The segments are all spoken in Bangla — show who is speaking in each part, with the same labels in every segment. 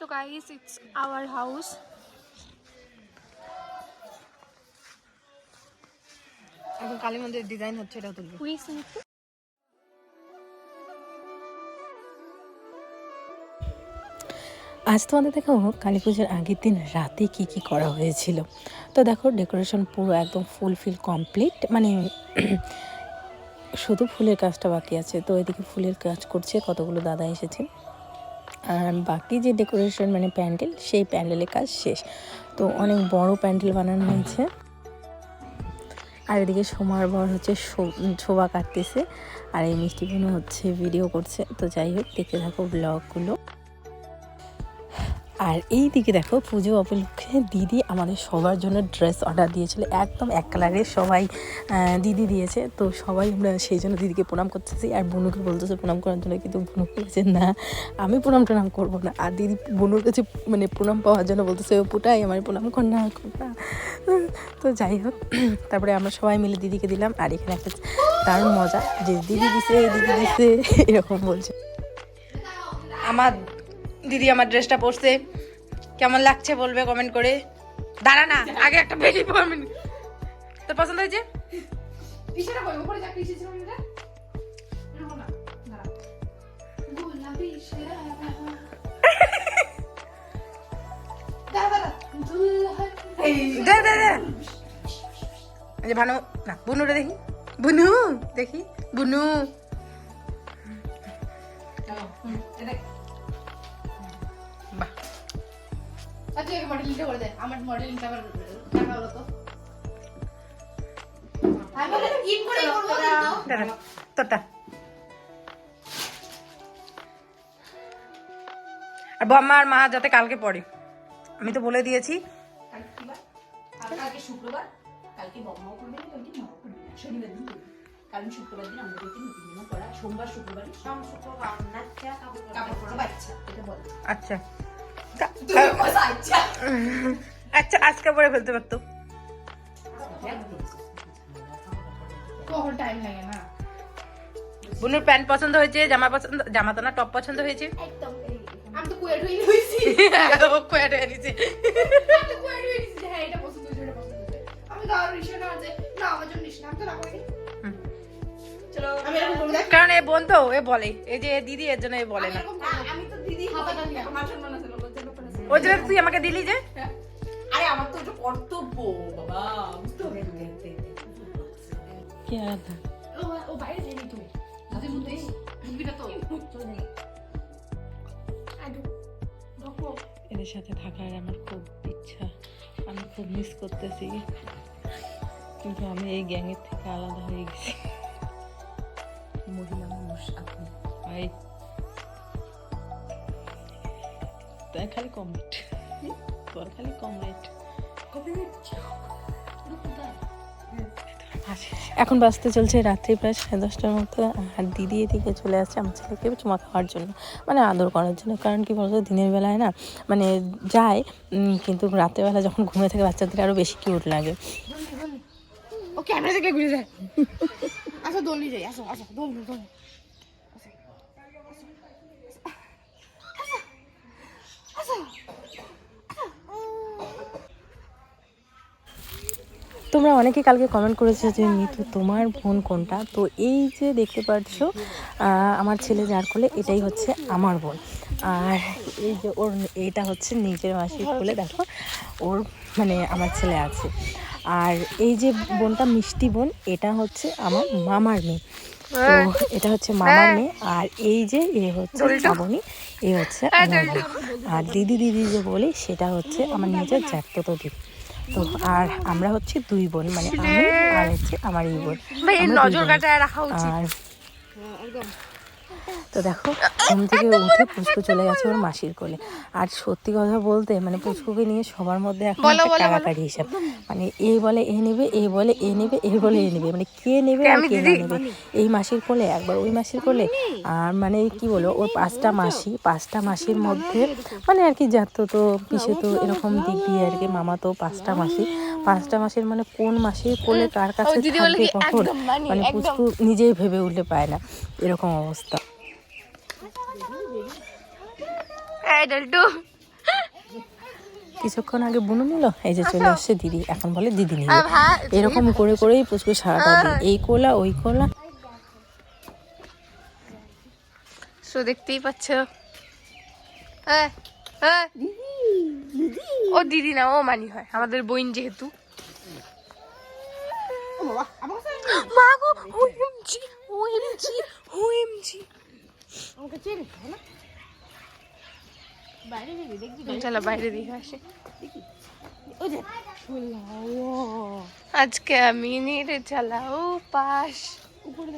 Speaker 1: So guys, it's our house.
Speaker 2: এখন কালী মন্দিরের ডিজাইন হচ্ছে এটা তুলবো.
Speaker 3: আজ তোমাদের দেখাবো কালী পুজোর আগের দিন রাতে কি কি করা হয়েছিল তো দেখো ডেকোরেশন পুরো একদম ফুলফিল কমপ্লিট মানে শুধু ফুলের কাজটা বাকি আছে তো এদিকে ফুলের কাজ করছে কতগুলো দাদা এসেছে আর বাকি যে ডেকোরেশন মানে প্যান্ডেল, সেই প্যান্ডেলের কাজ শেষ। তো অনেক বড় প্যান্ডেল বানানো হয়েছে। আর এদিকে সোমার বর হচ্ছে শোভা কাটতেছে। আর এই মিষ্টি হচ্ছে ভিডিও করছে। তো যাই হোক, দেখতে থাকো ব্লগগুলো আর এই দিকে দেখো পুজো উপলক্ষে দিদি আমাদের সবার জন্য ড্রেস অর্ডার দিয়েছিল। একদম এক কালারের সবাই দিদি দিয়েছে। তো সবাই আমরা সেই জন্য দিদিকে প্রণাম করতেছি। আর বনুকে বলতেছে প্রণাম করার জন্য, কিন্তু বনু বলেছে, না, আমি প্রণাম টনাম করব না। আর দিদি বনুর কাছে মানে প্রণাম পাওয়ার জন্য বলতেছে, ও পুটাই আমার প্রণাম কর না কর না। তো যাই হোক, তারপরে আমরা সবাই মিলে দিদিকে দিলাম। আর এখানে একটা দারুণ মজা, যে দিদি দিছে দিদি দিছে, এরকম বলছে।
Speaker 2: আমার দিদি আমার ড্রেসটা পরছে। কেমন লাগছে বলবে কমেন্ট করে। দাঁড়া না আগে একটা বেশি পরবেন তোর পছন্দ হয়েছে?
Speaker 1: যা
Speaker 2: ভানু না বুনুরে দেখি। বুনু দেখি বুনু।
Speaker 1: আর তুই মডেলিংটা করে দে আমার মডেলিংটা দেখা হলো তো। আমি বলে ইন করে করব কিন্তু।
Speaker 2: তোরটা। আর বম্মা আর মা যাতে কালকে পড়ে। আমি তো বলে দিয়েছি।
Speaker 4: কালকে শুক্রবার। কালকে বম্মাও করবে কালকে মাও করবে শনিবার দিন কারণ শুক্রবার দিন আমাদের বাড়িতে নতুন জামা সোমবার শুক্রবারই। সোম শুক্রবার কাপড় পরা বাচ্চা। এটা বলে।
Speaker 2: আচ্ছা।
Speaker 4: আচ্ছা।
Speaker 2: আচ্ছা আজকে পরে ফেলতে পারতো।
Speaker 1: কখন টাইম লাগে না?
Speaker 2: বুনুর প্যান্ট পছন্দ হয়েছে জামা পছন্দ জামা তো না টপ পছন্দ হয়েছে।
Speaker 1: হয়ে
Speaker 2: হয়ে
Speaker 1: হয়ে হ্যাঁ
Speaker 2: কারণ এ বোন তো এ বলে। এই যে দিদি এর জন্য এ বলে না।
Speaker 4: আমি তো দিদি
Speaker 2: ওই জন্য তুই আমাকে দিলি যে?
Speaker 4: আরে আমার তো এটা কর্তব্য বাবা বুঝতে হবে।
Speaker 3: কি আলাদা
Speaker 1: ও ও বাইরে যাইনি তুমি। মধ্যে তো।
Speaker 3: এদের সাথে থাকার আমার খুব ইচ্ছা। আমি খুব মিস করতেছি। কিন্তু আমি এই গ্যাংয়ের থেকে আলাদা হয়ে গেছি।
Speaker 4: মহিলা মানুষ আপনি।
Speaker 3: তাই খালি কমপ্লিট। তোর খালি কমপ্লিট। এখন বাজতে চলছে রাত্রি প্রায় সাড়ে দশটার মতো আর দিদি এদিকে চলে আসছে আমার ছেলেকে চুমা খাওয়ার জন্য মানে আদর করার জন্য। কারণ কি বলতো দিনের বেলায় না মানে যায় কিন্তু রাত্রেবেলা যখন ঘুমে থাকে বাচ্চাদের আরও বেশি কিউট লাগে।
Speaker 1: ও ক্যামেরা থেকে ঘুরে যায়। দোল নিয়ে যাই আসো আসো দোল
Speaker 3: তোমরা অনেকে কালকে কমেন্ট করেছ যে মিতু তোমার বোন কোনটা? তো এই যে দেখতে পাচ্ছ আমার ছেলে যার কোলে এটাই হচ্ছে আমার বোন। আর এই যে ওর এইটা হচ্ছে নিজের মাসির কোলে দেখো ওর মানে আমার ছেলে আছে। আর এই যে বোনটা মিষ্টি বোন এটা হচ্ছে আমার মামার মেয়ে। তো এটা হচ্ছে মামার মেয়ে আর এই যে এ হচ্ছে শ্রাবণী এ হচ্ছে আমার বোন। আর দিদি দিদি যে বলি সেটা হচ্ছে আমার নিজের জ্যাঠতো দিদি। তো আর আমরা হচ্ছে দুই বোন মানে আমি আর হচ্ছে আমার এই বোন। আর তো দেখো ঘুম থেকে উঠে পুষ্কু চলে গেছে ওর মাসির কোলে। আর সত্যি কথা বলতে মানে পুষ্কুকে নিয়ে সবার মধ্যে এখন একটা টাকাটারি হিসাব। মানে এই বলে এ নেবে এই বলে এ নেবে এই বলে এ নেবে। মানে কে নেবে আর কে না নেবে? এই মাসির কোলে একবার ওই মাসির কোলে। আর মানে কি বলো ওর পাঁচটা মাসি পাঁচটা মাসির মধ্যে মানে আর কি যাত তো পিসে তো এরকম দিক দিয়ে আর কি মামা তো পাঁচটা মাসি। পাঁচটা মাসের মানে কোন মাসির কোলে কার কাছে থাকবে কখন? মানে পুষ্কু নিজেই ভেবে উঠতে পায় না এরকম অবস্থা।
Speaker 1: এই ডলটু
Speaker 3: কিছুক্ষণ আগে বুনু নিল এই যে চলে আসছে দিদি। এখন বলে দিদি নিল। এরকম করে করেই পুচকু সারাটা দিন। এই কোলা ওই কোলা।
Speaker 1: সো দেখতেই পাচ্ছ। এ, এ। ও দিদি না ও মানি হয়। আমাদের বইন যেহেতু। মা গো ওএমজি ওএমজি ওএমজি চলো বাইরে দিকে আসে। আজকে আমি নিরে চালাও পাশ। উপরে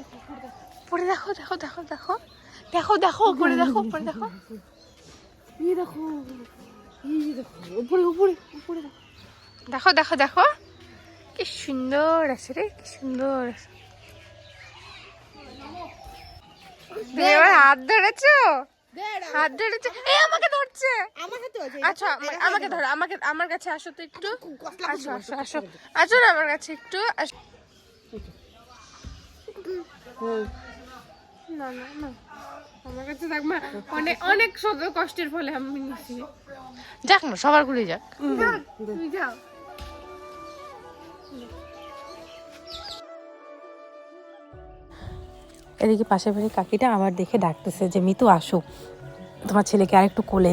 Speaker 1: দেখো দেখো। দেখো দেখো দেখো দেখো। উপরে দেখো উপরে দেখো। দেখো দেখো। দেখো দেখো। কি সুন্দর আছে রে কি সুন্দর আছে। এবার হাত ধরেছো? হাত ধরেছো। এই আমাকে ধরছে। আচ্ছা আমাকে ধরো আমাকে আমার কাছে আসো তো একটু। আসো আসো আসো। আসো না আমার কাছে একটু আসো। না না না। আমার কাছে থাক মা অনেক অনেক শত কষ্টের ফলে আমি নিছি যাক না সবার ঘুরে যাক তুমি যাও।
Speaker 3: এদিকে পাশের বাড়ির কাকিটা আবার দেখে ডাকতেছে যে, মিতু, আসো। তোমার ছেলেকে আর একটু কোলে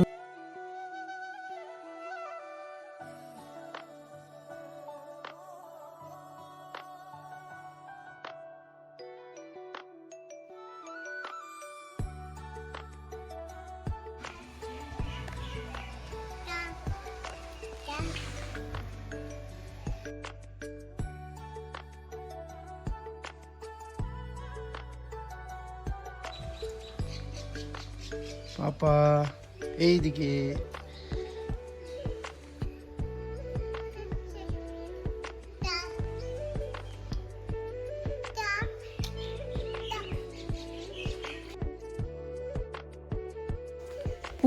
Speaker 5: পাপা এইদিকে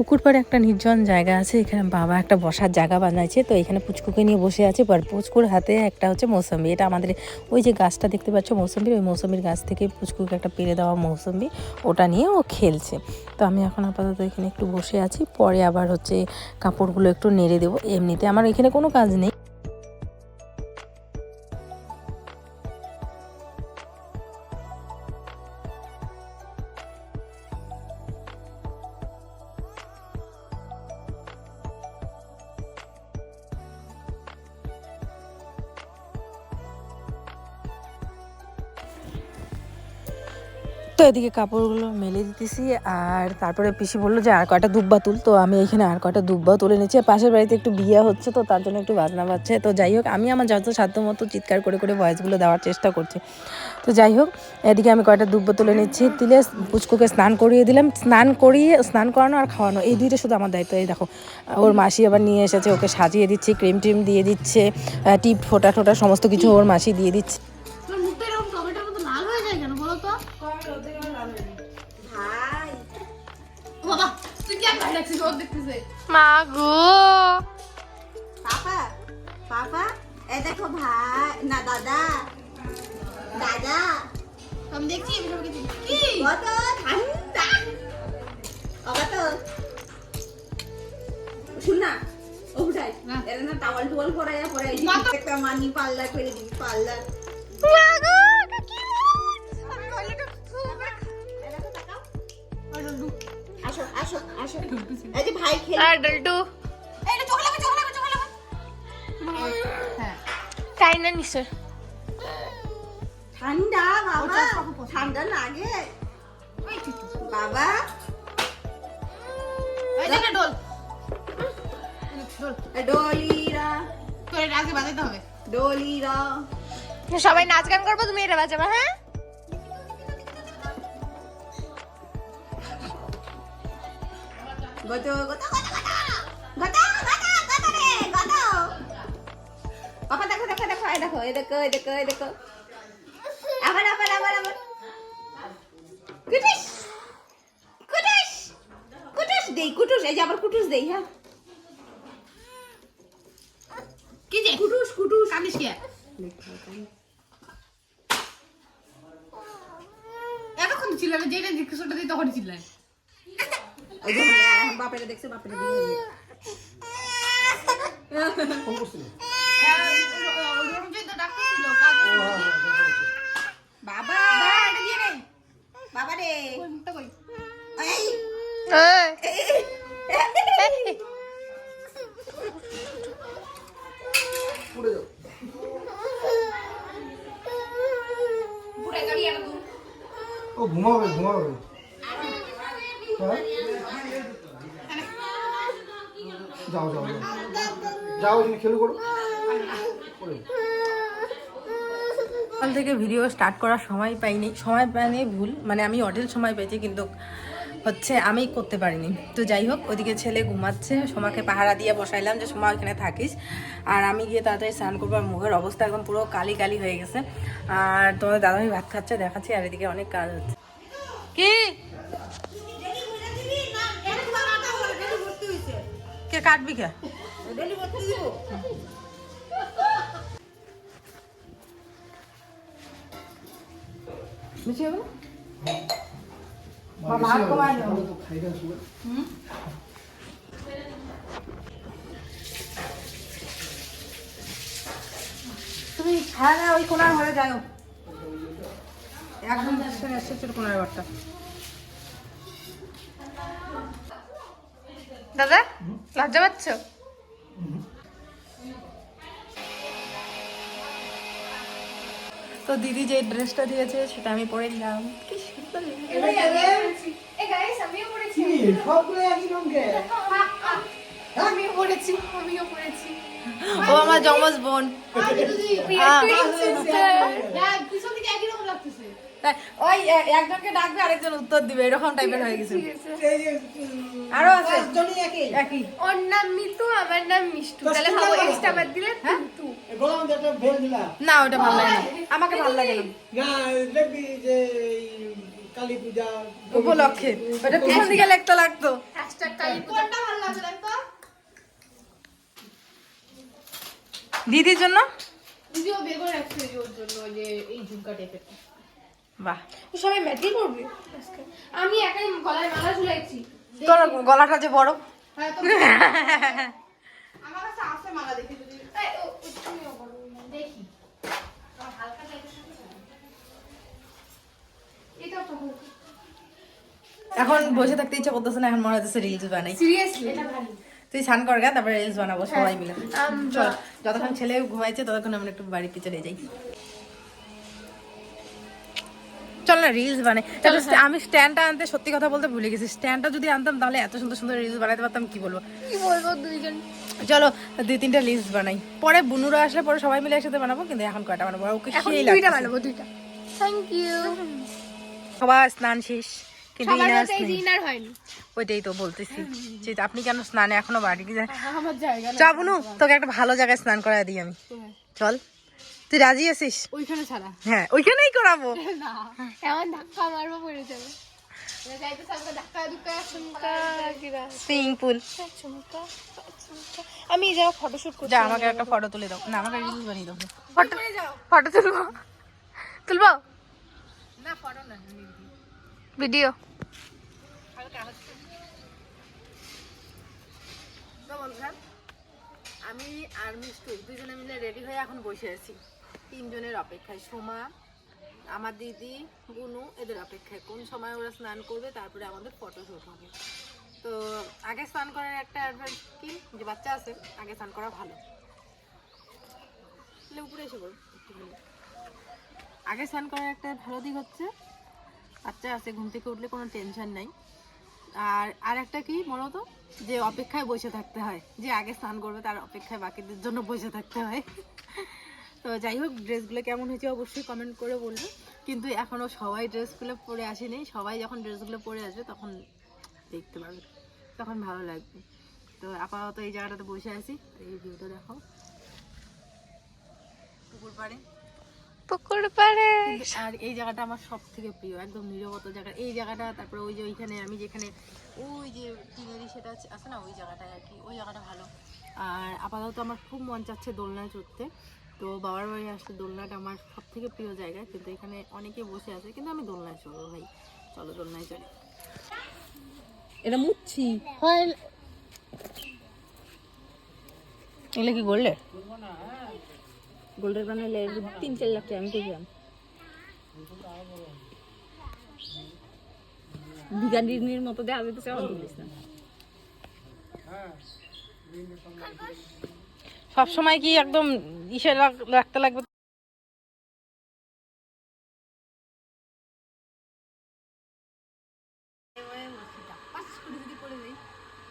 Speaker 3: পুকুর পাড়ে একটা নির্জন জায়গা আছে, এখানে বাবা একটা বসার জায়গা বানাইছে, তো এখানে পুচকুকে নিয়ে বসে আছে পর পুচকুর হাতে একটা হচ্ছে মৌসম্বি। এটা আমাদের ওই যে গাছটা দেখতে পাচ্ছ মৌসম্বির ওই মৌসম্বির গাছ থেকে পুচকুকে একটা পেরে দেওয়া মৌসম্বি, ওটা নিয়ে ও খেলছে। তো আমি এখন আপাতত এখানে একটু বসে আছি, পরে আবার হচ্ছে কাপড়গুলো একটু নেড়ে দেবো। এমনিতে আমার এখানে কোনো কাজ নেই। তো এদিকে কাপড়গুলো মেলে দিতেছি আর তারপরে পিসি বলল যে আর কয়টা দুব্বা তুল। তো আমি এখানে আর কয়টা দুব্বা তুলে নিচ্ছি। পাশের বাড়িতে একটু বিয়ে হচ্ছে তো তার জন্য একটু বাজনা বাজছে। তো যাই হোক, আমি আমার যত সাধ্য মতো চিৎকার করে করে ভয়েসগুলো দেওয়ার চেষ্টা করছি। তো যাই হোক, এদিকে আমি কয়টা দুব্বা তুলে নিচ্ছি। দিলে পুচকুকে স্নান করিয়ে দিলাম। স্নান করিয়ে, স্নান করানো আর খাওয়ানো, এই দুইটা শুধু আমার দায়িত্ব। এই দেখো, ওর মাসি আবার নিয়ে এসেছে, ওকে সাজিয়ে দিচ্ছে ক্রিম টিম দিয়ে দিচ্ছে টিপ ফোটা টোটা সমস্ত কিছু ওর মাসি দিয়ে দিচ্ছে।
Speaker 6: ওর দেখতেছে।
Speaker 1: মা গো।
Speaker 4: পাপা পাপা এ দেখো ভাই না দাদা দাদা।
Speaker 6: আমি দেখছি আমি সবাইকে কি?
Speaker 4: কত ঠান্ডা। কত শুন না ও এর না। টাওয়াল টুয়াল পরে পরে এই যে
Speaker 6: কত?
Speaker 4: একটা মানি পার্লার করে দিবি পার্লার।
Speaker 1: মা গো কি আমি বলি এটা খুব-
Speaker 4: আসো আসো আসো। এই যে ভাই খেল।
Speaker 1: আর ডল্টু
Speaker 4: চোখ চোখ চোখ
Speaker 6: হ্যাঁ।
Speaker 1: তাই না নিশ্চয়?
Speaker 4: ঠান্ডা বাবা। ঠান্ডা লাগে। বাবা।
Speaker 6: এই যে ডোল। ডোল।
Speaker 4: ডলিরা।
Speaker 6: তোর বাজাতে হবে।
Speaker 4: ডলিরা।
Speaker 1: সবাই নাচ গান করব তুমি এটা বাজাবা হ্যাঁ?
Speaker 4: গত গত গত গত গত গত রে গত। পাপা দেখো দেখো দেখো এই দেখো এই দেখো এই দেখো এই দেখো। আবার আবার আবার আবার। কুটুস কুটুস কুটুস দেই কুটুস এই যে আবার কুটুস দেই হ্যাঁ।
Speaker 6: কি যে
Speaker 4: কুটুস কুটুস
Speaker 6: কান্দিস কি? এতক্ষণ না যেটা জিজ্ঞেস ওটা দিয়ে তখনই ছিল
Speaker 4: ওই যে হ্যাঁ, বাপেরা দেখছে বাপেরা দিয়ে
Speaker 5: ফোন করছিল
Speaker 1: হ্যাঁ, রঞ্জিত ডাক্তার ছিল কাজ
Speaker 4: বাবা
Speaker 1: এটা দিয়ে নে
Speaker 4: বাবা রে
Speaker 1: কই মুখটা কই
Speaker 4: এই,
Speaker 2: এই,
Speaker 5: পড়ে যাও
Speaker 1: পুরো গাড়ি আনা তুই
Speaker 5: ও ঘুমাবে ঘুমাবে হ্যাঁ যাও যাও যাও যাও এখানে খেলু করো পড়ে যাও।
Speaker 3: সকাল থেকে ভিডিও স্টার্ট করার সময় পাইনি সময় পাইনি ভুল মানে আমি অঢেল সময় পেয়েছি কিন্তু হচ্ছে আমি করতে পারিনি। তো যাই হোক ওদিকে ছেলে ঘুমাচ্ছে সোমাকে পাহারা দিয়ে বসাইলাম যে সোমা ওইখানে থাকিস। আর আমি গিয়ে তাড়াতাড়ি স্নান করব আর মুখের অবস্থা একদম পুরো কালি কালি হয়ে গেছে। আর তোমাদের দাদাভাই ভাত খাচ্ছে দেখাচ্ছি আর এদিকে অনেক কাজ হচ্ছে। কি? কে কাটবি কে? বেশি হবে না?
Speaker 5: মা
Speaker 3: ভাত কমায়
Speaker 5: হবে,
Speaker 3: নাও।
Speaker 5: সকালে তো খাই না শুয়ে।
Speaker 3: তুমি হ্যাঁ না ওই কোনার ঘরে যাও একদম পেছনে এসে ছোট কোনার ঘরটা।
Speaker 2: দাদা লজ্জা পাচ্ছ?
Speaker 3: তো দিদি যে ড্রেসটা দিয়েছে সেটা আমি পরে নিলাম। কি সুন্দর।
Speaker 1: আমিও পড়েছি আমিও পড়েছি
Speaker 3: ও আমার জমজ বোন। ওই একজনকে ডাকবে আরেকজন উত্তর দিবে এরকম টাইপের হয়ে গেছে। আরও আছে? একই?
Speaker 1: ওর নাম মিতু আমার নাম মিষ্টু। তাহলে ভাবো এক্সট্রা বাদ দিলে
Speaker 3: হ্যাঁ?
Speaker 1: মিতু।
Speaker 3: না ওটা ভালো লাগে না। আমাকে ভালো লাগে না।
Speaker 7: না দেখবি যে কালী পূজা
Speaker 3: উপলক্ষে। ওটা পিছন দিকে লিখতে লাগতো।
Speaker 1: হ্যাশট্যাগ কালী কোনটা ভালো লাগে দেখো
Speaker 3: দিদির জন্য?
Speaker 1: রাখছি ওই যে ওর জন্য যে এই ঝুমকা টাইপের
Speaker 3: বাহ।
Speaker 1: সবাই ম্যাট্রি করবে? আমি একাই গলায় মালা ঝুলাইছি।
Speaker 3: তোর গলাটা যে বড়।
Speaker 1: হ্যাঁ আমার কাছে আছে মালা দেখি যদি দেখি। হালকা তো
Speaker 3: এখন বসে থাকতে ইচ্ছা করতেছে না এখন মনে হচ্ছে রিলস বানাই।
Speaker 1: সিরিয়াসলি
Speaker 3: তুই স্নান কর গা তারপরে রিলস বানাবো সবাই মিলে। চল যতক্ষণ ছেলে ঘুমাইছে ততক্ষণ আমরা একটু বাড়িতে চলে যাই। চল না রিলস বানাই। আমি স্ট্যান্ডটা আনতে সত্যি কথা বলতে ভুলে গেছি। স্ট্যান্ডটা যদি আনতাম তাহলে এত সুন্দর সুন্দর রিলস বানাতে পারতাম কি বলব?
Speaker 1: কি বলব দুইজন?
Speaker 3: চলো দুই তিনটা লিস্ট বানাই। পরে বুনুরা আসলে পরে সবাই মিলে একসাথে বানাবো কিন্তু এখন কয়টা বানাবো? ওকে সেই
Speaker 1: দুইটা বানাবো দুইটা। থ্যাংক ইউ
Speaker 3: সবার স্নান শেষ কিন্তু ইনার
Speaker 1: হয়নি।
Speaker 3: ওইটাই তো বলতেছি। যে আপনি কেন স্নানে এখনও বাড়ি চা বুনু তোকে একটা ভালো জায়গায় স্নান করায় দিই আমি। চল। তুই রাজি আছিস?
Speaker 1: ওইখানে ছাড়া।
Speaker 3: হ্যাঁ ওইখানেই করাবো।
Speaker 1: না এমন ধাক্কা মারবো পড়ে যাবে।
Speaker 3: Swimming pool.
Speaker 1: আমি ফটোশুট করতে
Speaker 3: আমাকে একটা ফটো তুলে দাও। না আমাকে রিলস বানিয়ে দাও।
Speaker 2: ফটো ফটো তুলবো? তুলবো?
Speaker 3: না ফটো না
Speaker 2: ভিডিও
Speaker 3: তো আমি আর মিষ্টু দুজনে মিলে রেডি হয়ে এখন বসে আছি। তিনজনের অপেক্ষায়, সোমা, আমার দিদি, বুনু, এদের অপেক্ষায়, কোন সময় ওরা স্নান করবে, তারপরে আমাদের ফটো শুট হবে। তো আগে স্নান করার একটা অ্যাডভাইস কি? যে বাচ্চা আছে, আগে স্নান করা ভালো। উপরে এসে বল আগে স্নান করার একটা ভালো দিক হচ্ছে, বাচ্চা আছে, ঘুম থেকে উঠলে কোনো টেনশন নাই। আর আর একটা কি বলতো? যে অপেক্ষায় বসে থাকতে হয়, যে আগে স্নান করবে, তার অপেক্ষায় বাকিদের জন্য বসে থাকতে হয়। তো যাই হোক ড্রেসগুলো কেমন হয়েছে অবশ্যই কমেন্ট করে বলবে। কিন্তু এখনও সবাই ড্রেসগুলো পরে আসেনি। সবাই যখন ড্রেসগুলো পরে আসবে তখন দেখতে পাবে তখন ভালো লাগবে। তো আপাতত এই জায়গাটাতে বসে আছি। এই ভিউটা দেখো। পুকুর পাড়ে
Speaker 2: পুকুর পাড়ে
Speaker 3: আর এই জায়গাটা আমার সব থেকে প্রিয় একদম নিরবত জায়গা। এই জায়গাটা তারপরে ওই যে ওইখানে আমি যেখানে ওই যে টিনেরি সেটা আছে আছে না? ওই জায়গাটায় আর কি। ওই জায়গাটা ভালো। আর আপাতত আমার খুব মন চাচ্ছে দোলনায় চড়তে। তো বাবার বাড়ি আসতে দোলনাটা আমার সব থেকে প্রিয় জায়গা কিন্তু এখানে অনেকে বসে আছে কিন্তু আমি দোলনায় চড়বো ভাই। চলো দোলনায় চড়ি এটা মুচ্ছি। এগুলো কি গোল্ডের?
Speaker 4: গোল্ডের বানাইলে তিন চার লাখ টাকা আমি করলাম বিজ্ঞানীর মতো দেখা যেতেছে দিলিস না
Speaker 3: সব সময় কি একদম ইসে রাখ- রাখতে লাগবে?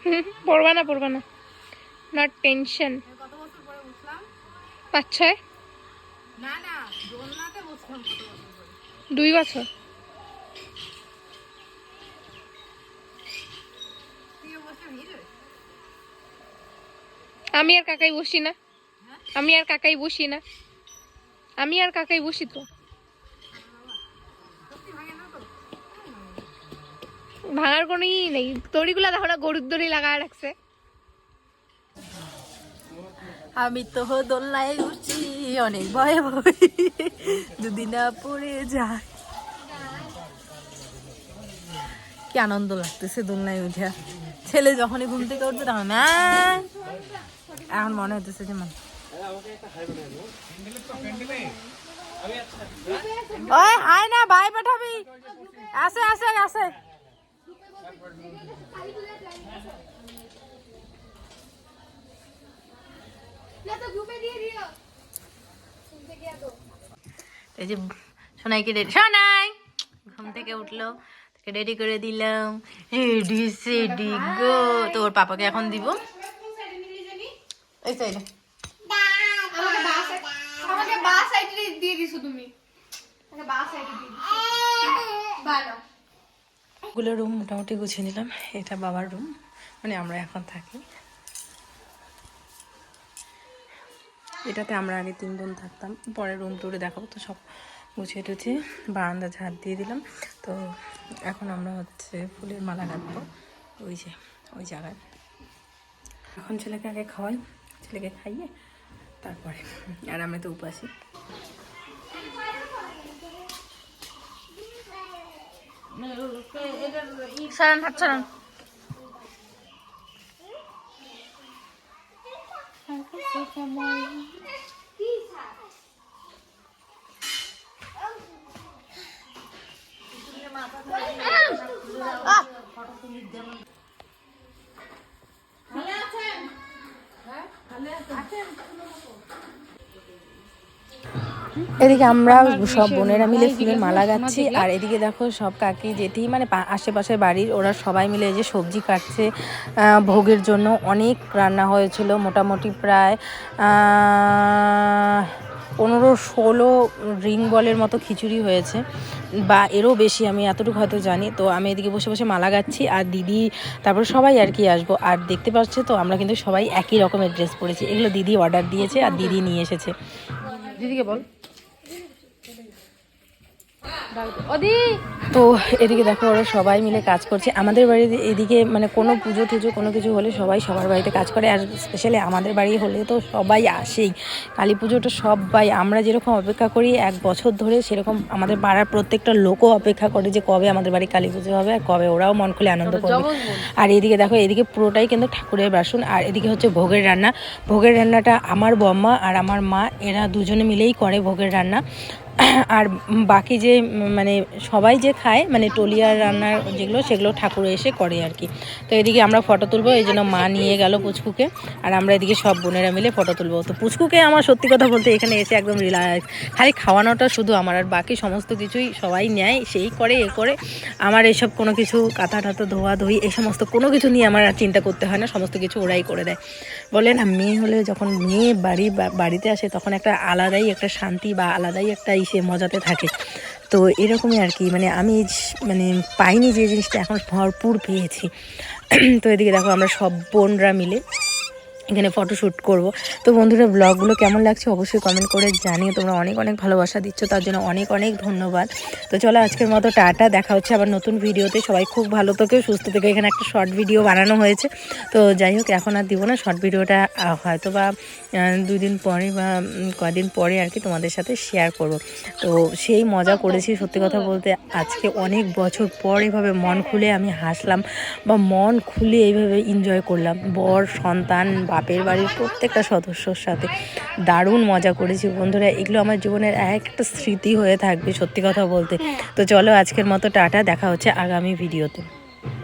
Speaker 2: হুম, পড়বা না পড়বা না। নট টেনশন পাঁচ ছয়?
Speaker 1: না না
Speaker 2: দুই বছর? আমি আর কাকাই বসি না। আমি আর কাকাই বসি না। আমি আর কাকাই বসি তো। ভাঙার কোনো ই নেই। দড়িগুলো দেখো না, গরুর দড়ি লাগায় রাখছে।
Speaker 3: আমি তো দোলনায় উঠছি, অনেক ভয়ে ভয়ে। যদি না পড়ে যায়। কি আনন্দ লাগতেছে দোলনায় উঠে। ছেলে যখনই ঘুম থেকে উঠবে তখন। এখন মনে হইতেছে যে মানে ওই হাই না, ভাই পাঠাবি। আসে আসে আসে রেডি সোনাই! ঘুম থেকে উঠল রেডি করে দিলাম। রেডি সেডি গো তো ওর পাপাকে এখন দিব। এই
Speaker 1: আমাকে আমাকে সাইডে দিয়ে দিছো তুমি। আমাকে বা সাইডে দিয়ে দিছো। ভালো।
Speaker 3: গুলো রুম মোটামুটি গুছিয়ে নিলাম। এটা বাবার রুম মানে আমরা এখন থাকি। এটাতে আমরা আগে তিন বোন থাকতাম। পরে রুম টুরে দেখাবো। তো সব গুছিয়ে টুছিয়ে বারান্দা ঝাড় দিয়ে দিলাম। তো এখন আমরা হচ্ছে ফুলের মালা গাঁথবো ওই যে ওই জায়গায়। এখন ছেলেকে আগে খাওয়াই। ছেলেকে খাইয়ে তারপরে আর আমরা তো উপাসী। সারান হাত সারান। এদিকে আমরা সব বোনেরা মিলে ফুলের মালা গাচ্ছি। আর এদিকে দেখো সব কাকি জেঠি মানে পা- আশেপাশের বাড়ির ওরা সবাই মিলে যে সবজি কাটছে ভোগের জন্য। অনেক রান্না হয়েছিল মোটামুটি প্রায় পনেরো ষোলো রিং বলের মতো খিচুড়ি হয়েছে। বা এরও বেশি আমি এতটুকু হয়তো জানি। তো আমি এদিকে বসে বসে মালা গাচ্ছি আর দিদি তারপর সবাই আর কি আসব। আর দেখতে পাচ্ছে তো আমরা কিন্তু সবাই একই রকমের ড্রেস পরেছি। এগুলো দিদি অর্ডার দিয়েছে আর দিদি নিয়ে এসেছে। দিদিকে বল। তো এদিকে দেখো ওরা সবাই মিলে কাজ করছে। আমাদের বাড়িতে এদিকে মানে কোনো পুজো টুজো কোনো কিছু হলে সবাই সবার বাড়িতে কাজ করে। আর স্পেশালি আমাদের বাড়ি হলে তো সবাই আসেই। কালী পুজোটা সবাই আমরা যেরকম অপেক্ষা করি এক বছর ধরে সেরকম আমাদের পাড়ার প্রত্যেকটা লোকও অপেক্ষা করে যে কবে আমাদের বাড়ি কালী পুজো হবে আর কবে ওরাও মন খুলে আনন্দ করবে। আর এদিকে দেখো এদিকে পুরোটাই কিন্তু ঠাকুরের বাসন। আর এদিকে হচ্ছে ভোগের রান্না। ভোগের রান্নাটা আমার বম্মা আর আমার মা এরা দুজনে মিলেই করে ভোগের রান্না। আর বাকি যে মানে সবাই যে খায় মানে টলিয়ার রান্নার যেগুলো, সেগুলো ঠাকুর এসে করে আর কি। তো এদিকে আমরা ফটো তুলবো, এই জন্য মা নিয়ে গেল পুচকুকে, আর আমরা এদিকে সব বোনেরা মিলে ফটো তুলবো। তো পুচকুকে আমার সত্যি কথা বলতে এখানে এসে একদম রিল্যাক্স খালি খাওয়ানোটা শুধু আমার, আর বাকি সমস্ত কিছুই সবাই নেয়, সেই করে, এ করে। আমার এসব কোনো কিছু কাঁথা টাথা, ধোয়া ধুই, এই সমস্ত কোনো কিছু নিয়ে আমার আর চিন্তা করতে হয় না, সমস্ত কিছু ওরাই করে দেয়। বলে না মেয়ে হলে যখন মেয়ে বাড়ি বাড়িতে আসে, তখন একটা আলাদাই একটা শান্তি বা আলাদাই একটা ইসে মজাতে থাকে। তো এরকমই আর কি মানে আমি স- মানে পাইনি যে জিনিসটা, এখন ভরপুর পেয়েছি। তো এদিকে দেখো আমরা সব বোনরা মিলে এখানে ফটোশ্যুট করব। তো বন্ধুরা ব্লগগুলো কেমন লাগছে অবশ্যই কমেন্ট করে জানিয়ে তোমরা অনেক অনেক ভালোবাসা দিচ্ছ তার জন্য অনেক অনেক ধন্যবাদ। তো চলো আজকের মতো টাটা। দেখা হচ্ছে আবার নতুন ভিডিওতে। সবাই খুব ভালো থেকো সুস্থ থেকে। এখানে একটা শর্ট ভিডিও বানানো হয়েছে। তো যাই হোক এখন আর দিব না। শর্ট ভিডিওটা হয়তো বা আহ, দুই দিন পরে বা উম, কয়দিন পরে আর কি তোমাদের সাথে শেয়ার করব। তো সেই মজা করেছি সত্যি কথা বলতে। আজকে অনেক বছর পর এভাবে মন খুলে আমি হাসলাম বা মন খুলে এইভাবে এনজয় করলাম। বর সন্তান বাপের বাড়ির প্রত্যেকটা সদস্যর সাথে দারুণ মজা করেছি বন্ধুরা। এগুলো আমার জীবনের এক একটা স্মৃতি হয়ে থাকবে সত্যি কথা বলতে। তো চলো আজকের মতো টাটা, দেখা হচ্ছে আগামী ভিডিওতে।